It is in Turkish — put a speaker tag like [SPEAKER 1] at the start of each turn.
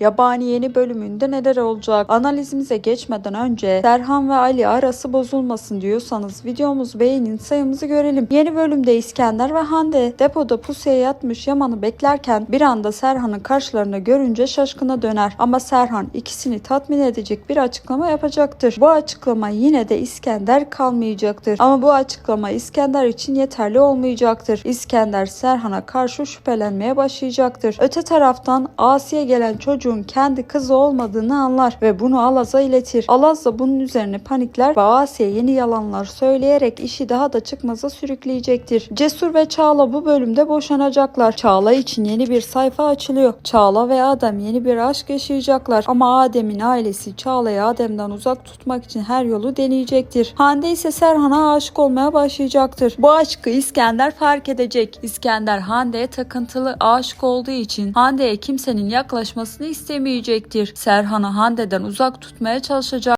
[SPEAKER 1] Yabani yeni bölümünde neler olacak? Analizimize geçmeden önce Serhan ve Ali arası bozulmasın diyorsanız videomuzu beğenin sayımızı görelim. Yeni bölümde İskender ve Hande depoda pusuya yatmış Yaman'ı beklerken bir anda Serhan'ın karşılarına görünce şaşkına döner. Ama Serhan ikisini tatmin edecek bir açıklama yapacaktır. Bu açıklama yine de İskender kalmayacaktır. Ama bu açıklama İskender için yeterli olmayacaktır. İskender Serhan'a karşı şüphelenmeye başlayacaktır. Öte taraftan Asiye gelen çocuğun kendi kızı olmadığını anlar ve bunu Alaz'a iletir. Alaz da bunun üzerine panikler ve Asiye yeni yalanlar söyleyerek işi daha da çıkmaza sürükleyecektir. Cesur ve Çağla bu bölümde boşanacaklar. Çağla için yeni bir sayfa açılıyor. Çağla ve Adem yeni bir aşk yaşayacaklar. Ama Adem'in ailesi Çağla'yı Adem'den uzak tutmak için her yolu deneyecektir. Hande ise Serhan'a aşık olmaya başlayacaktır. Bu aşkı İskender fark edecek. İskender Hande'ye takıntılı aşık olduğu için Hande'ye kimsenin yaklaşmasını istemeyecektir. Serhan'ı Hande'den uzak tutmaya çalışacak.